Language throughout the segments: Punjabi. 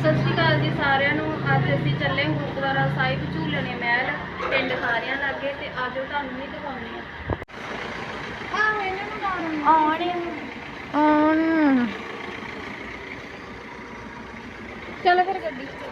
ਸਤਿ ਸ਼੍ਰੀ ਅਕਾਲ ਜੀ ਸਾਰਿਆਂ ਨੂੰ। ਅੱਜ ਅਸੀਂ ਚੱਲੇ ਗੁਰਦੁਆਰਾ ਸਾਹਿਬ ਝੂਲਣੇ ਮਹਿਲ ਪਿੰਡ ਖਾਰਿਆਂ ਲਾਗੇ ਤੇ ਅੱਜ ਤੁਹਾਨੂੰ ਵੀ ਦਿਖਾਉਂਦੇ ਆ ਆਹ ਇਹਨਾਂ ਨੂੰ ਆਉਣ। ਆਉਣ। ਚਲੋ ਫਿਰ ਗੱਡੀ 'ਚ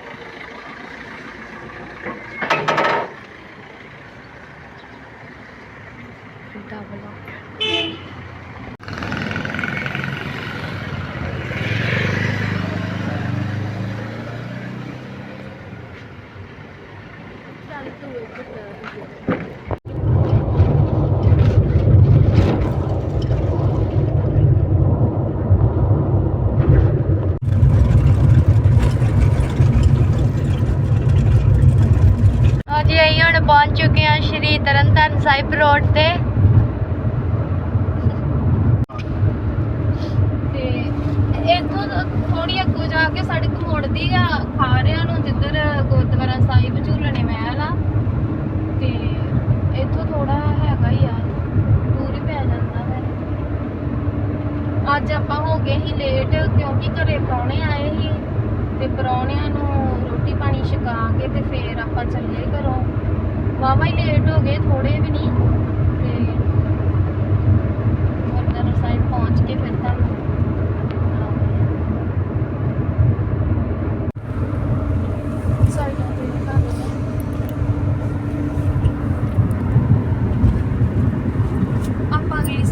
ਚੱਲ ਤੂੰ ਇੱਧਰ ਅੱਜ ਅਸੀਂ ਹੁਣ ਪਹੁੰਚ ਚੁੱਕੇ ਹਾਂ ਸ਼੍ਰੀ ਤਰਨਤਾਰਨ ਸਾਹਿਬ ਰੋਡ ਤੇ। ਤੇ ਇੱਥੋਂ ਥੋੜੀ ਅੱਗੋਂ ਜਾ ਕੇ ਸੜਕ ਮੁੜਦੀ ਆ ਖਾਰਿਆਂ ਨੂੰ ਜਿੱਧਰ ਗੁਰਦੁਆਰਾ ਸਾਹਿਬ ਝੂਲਣੇ ਮਹਿਲ ਆ ਤੇ ਇੱਥੋਂ ਥੋੜਾ ਹੈਗਾ ਹੀ ਆ, ਦੂਰ ਹੀ ਪੈ ਜਾਂਦਾ ਹੈ ਅੱਜ ਆਪਾਂ ਹੋ ਗਏ ਸੀ ਲੇਟ ਕਿਉਂਕਿ ਘਰੇ ਪ੍ਰਾਹੁਣੇ ਆਏ ਸੀ, ਤੇ ਪ੍ਰਾਹੁਣਿਆਂ ਨੂੰ ਰੋਟੀ ਪਾਣੀ ਛਕਾ ਕੇ ਤੇ ਫੇਰ ਆਪਾਂ ਚੱਲੇ ਘਰੋਂ। ਵਾਵਾ ਹੀ ਲੇਟ ਹੋ ਗਏ ਥੋੜੇ ਵੀ ਨਹੀਂ ਤੇ ਗੁਰਦੁਆਰਾ ਸਾਹਿਬ ਪਹੁੰਚ ਕੇ ਫਿਰ ਤੁਹਾਨੂੰ ਸਾਈਡਾਂ ਤੇ ਦਿਖਾ ਦਿੰਦੇ ਹਾਂ। ਆਪਾਂ ਗਏ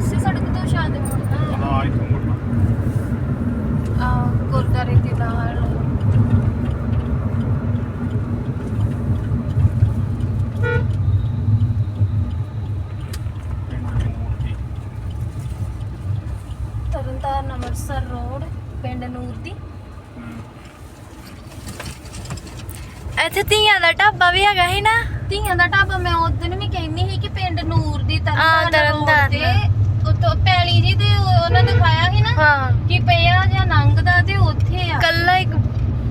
ਸੇ ਸੜਕ ਤੋਂ ਸ਼ਾਇਦ ਮੁੜਨਾ ਹੈ ਹਾਂ ਇੱਥੋਂ ਮੁੜਨਾ ਆ ਗੁਰਦਾਰੇ ਦੇ ਨਾਲ ਪਿੰਡ ਦੀ ਮੂਰਤੀ ਤਰਨਤਾਰਨ ਅੰਮ੍ਰਿਤਸਰ ਰੋਡ ਪਿੰਡ ਨੂਰ ਦੀ ਹਮ, ਇੱਥੇ ਧੀਆਂ ਦਾ ਢਾਬਾ ਵੀ ਹੈਗਾ ਸੀ ਨਾ? ਧੀਆਂ ਦਾ ਢਾਬਾ ਮੈਂ ਉਸ ਦਿਨ ਵੀ ਕਹਿੰਦੀ ਸੀ ਕਿ ਪਿੰਡ ਨੂਰ ਦੀ ਹਾਂ, ਤਰਨਤਾਰਨ। ਤਰਨਤਾਰਨ। ਤੇ ਉੱਤੋਂ ਪੈਲੀ ਜੀ ਤੇ ਉਹ- ਉਹਨਾਂ ਦਿਖਾਇਆ ਸੀ ਨਾ ਹਾਂ। ਕਿ ਪਿਆ ਜਾਂ ਨੰਗਦਾ ਤੇ ਉੱਥੇ ਆ। ਕੱਲਾ ਇੱਕ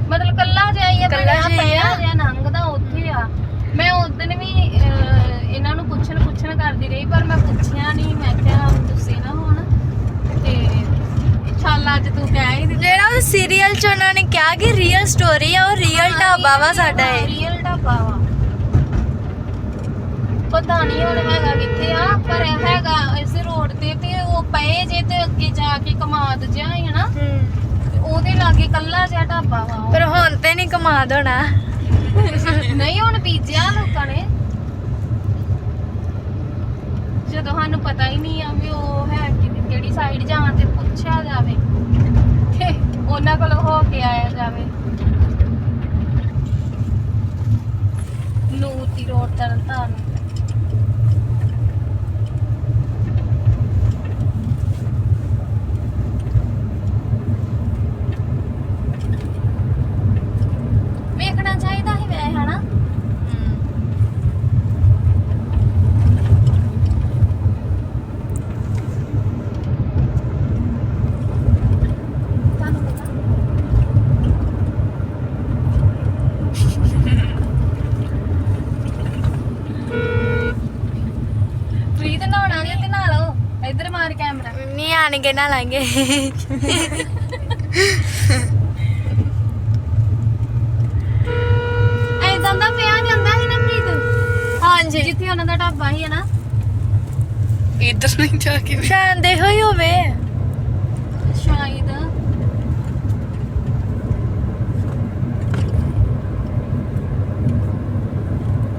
ਮਤਲਬ ਕੱਲਾ ਜਿਹਾ ਹੀ ਆ ਕੱਲਾ ਬਣਿਆ ਜਿਹਾ ਹੀ ਆ। ਪਿਆ ਜਾਂ ਨੰਗਦਾ ਉੱਥੇ ਆ। ਮੈਂ ਉਸ ਦਿਨ ਵੀ ਅਹ, ਇਹਨਾਂ ਨੂੰ ਪੁੱਛਣ ਪੁੱਛਣ ਕਰਦੀ ਰਹੀ ਪਰ ਮੈਂ ਪੁੱਛਿਆ ਨਹੀਂ ਮੈਂ ਕਿਹਾ ਤੁਸੀਂ ਨਾ ਹੁਣ ਤੇ ਚੱਲ ਅੱਜ ਤੂੰ ਕਹਿ ਹੀ ਦਿੱਤਾ ਜਿਹੜਾ ਉਹ ਸੀਰੀਅਲ ਚ ਉਹਨਾਂ ਨੇ ਕਿਹਾ ਕਿ ਰੀਅਲ ਸਟੋਰੀ ਆ ਉਹ ਰੀਅਲ ਢਾਬਾ ਵਾ ਸਾਡਾ ਇਹ। ਰੀਅਲ ਢਾਬਾ ਵਾ। ਪਤਾ ਨਹੀਂ ਹੁਣ ਹੈਗਾ ਕਿੱਥੇ ਆ ਪਰ ਹੈਗਾ ਇਸ ਰੋਡ ਤੇ ਤੇ ਉਹ ਪਏ ਜੇ ਤੇ ਅੱਗੇ ਜਾ ਕੇ ਕਮਾਦ ਜਿਹਾ ਹੈ ਨਾ। ਤੇ ਉਹਦੇ ਲਾਗੇ ਕੱਲਾ ਜਿਹਾ ਢਾਬਾ ਵਾ ਉਹ। ਪਰ ਹੁਣ ਤੇ ਨਹੀਂ ਕਮਾ ਦੇਣਾ ਨਹੀਂ ਹੁਣ ਬੀਜਿਆ ਲੋਕਾਂ ਨੇ। ਜਦੋਂ ਸਾਨੂੰ ਪਤਾ ਹੀ ਨਹੀਂ ਆ ਵੀ ਉਹ ਹੈ ਕਿ- ਕਿਹੜੀ ਸਾਈਡ ਜਾਂ ਤੇ ਪੁੱਛਿਆ ਜਾਵੇ। ਤੇ ਉਹਨਾਂ ਕੋਲ ਹੋ ਕੇ ਆਇਆ ਜਾਵੇ। ਨੂਤੀ ਰੋਡ ਤਰਨਤਾਰਨ ਵੇਖਣਾ ਚਾਹੀਦਾ ਹੀ ਵੈ ਹਨਾ ਤੁਹਾਨੂੰ ਪਤਾ ਪ੍ਰੀਤ ਨਹਾਉਣਾ ਨਹੀਂ ਤੇ ਨਹਾ ਲਓ। ਇੱਧਰ ਮਾਰ ਕੈਮਰਾ। ਨਹੀਂ ਆਣਗੇ ਨਾ ਲਾਂਗੇ। ਐਦਾਂ ਦਾ ਪਿਆ ਜਾਂਦਾ ਸੀ ਨਾ ਪ੍ਰੀਤ। ਹਾਂਜੀ। ਜਿੱਥੇ ਉਹਨਾਂ ਦਾ ਢਾਬਾ ਸੀ ਨਾ। ਇੱਧਰ ਨਹੀਂ ਜਾ ਕੇ। ਸ਼ਾਇਦ ਇਹੋ ਹੀ ਹੋਵੇ। ਸ਼ਾਇਦ।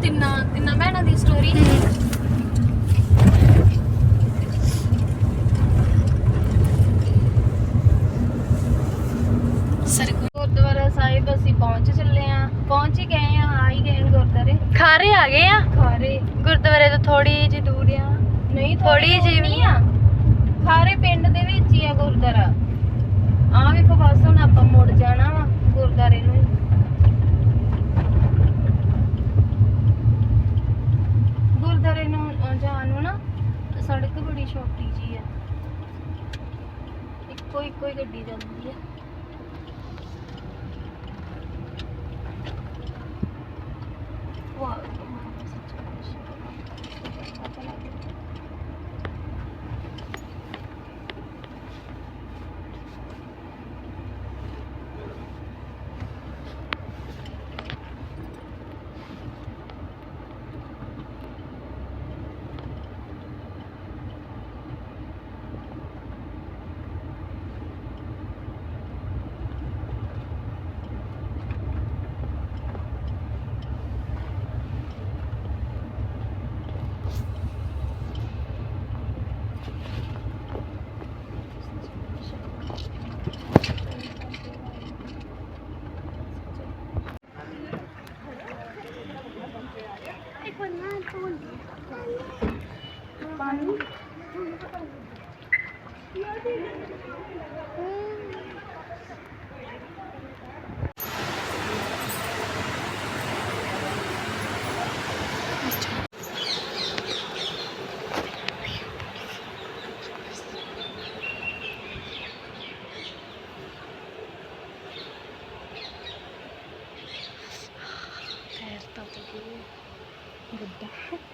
ਤਿੰਨਾਂ ਤਿੰਨਾਂ ਭੈਣਾਂ ਦੀ ਸਟੋਰੀ ਸਰ ਗੁਰਦੁਆਰਾ ਸਾਹਿਬ ਅਸੀਂ ਪਹੁੰਚ ਚੱਲੇ ਆ ਪਹੁੰਚ ਹੀ ਗਏ ਆ ਆ ਹੀ ਗਏ ਆ ਗੁਰਦੁਆਰੇ। ਖਾਰੇ ਆ ਗਏ ਆ? ਖਾਰੇ। ਗੁਰਦੁਆਰੇ ਤੋਂ ਥੋੜੀ ਜਿਹੀ ਦੂਰ ਆ। ਨਹੀਂ ਥੋੜ੍ਹੀ ਜਿਹੀ ਵੀ ਆ। ਖਾਰੇ ਪਿੰਡ ਦੇ ਵਿੱਚ ਹੀ ਆ ਗੁਰਦੁਆਰਾ। ਆ ਵੇਖੋ ਬਸ ਹੁਣ ਆਪਾਂ ਮੁੜ ਜਾਣਾ ਵਾ ਗੁਰਦੁਆਰੇ ਨੂੰ। ਹੀ। ਗੁਰਦੁਆਰੇ ਨੂੰ ਅ, ਜਾਣ ਨੂੰ ਨਾ ਸੜਕ ਬੜੀ ਛੋਟੀ ਜੀ ਆ। ਇੱਕੋ ਇੱਕੋ ਹੀ ਗੱਡੀ ਜਾਂਦੀ ਆ। quality. 아니? Thank you.